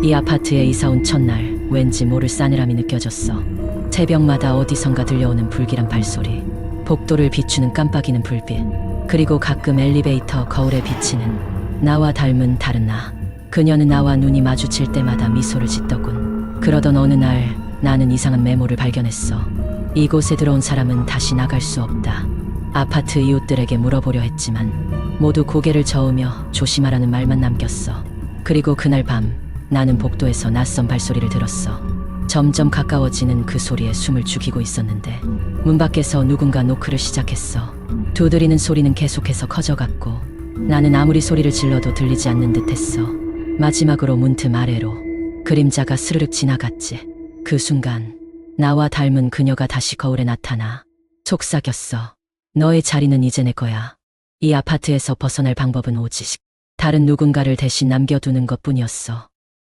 이 아파트에 이사 온 첫날 왠지 모를 싸늘함이 느껴졌어. 새벽마다 어디선가 들려오는 불길한 발소리, 복도를 비추는 깜빡이는 불빛, 그리고 가끔 엘리베이터 거울에 비치는 나와 닮은 다른 나. 그녀는 나와 눈이 마주칠 때마다 미소를 짓더군. 그러던 어느 날 나는 이상한 메모를 발견했어. 이곳에 들어온 사람은 다시 나갈 수 없다. 아파트 이웃들에게 물어보려 했지만 모두 고개를 저으며 조심하라는 말만 남겼어. 그리고 그날 밤 나는 복도에서 낯선 발소리를 들었어. 점점 가까워지는 그 소리에 숨을 죽이고 있었는데 문 밖에서 누군가 노크를 시작했어. 두드리는 소리는 계속해서 커져갔고 나는 아무리 소리를 질러도 들리지 않는 듯했어. 마지막으로 문틈 아래로 그림자가 스르륵 지나갔지. 그 순간 나와 닮은 그녀가 다시 거울에 나타나 속삭였어. 너의 자리는 이제 내 거야. 이 아파트에서 벗어날 방법은 오직 다른 누군가를 대신 남겨두는 것 뿐이었어.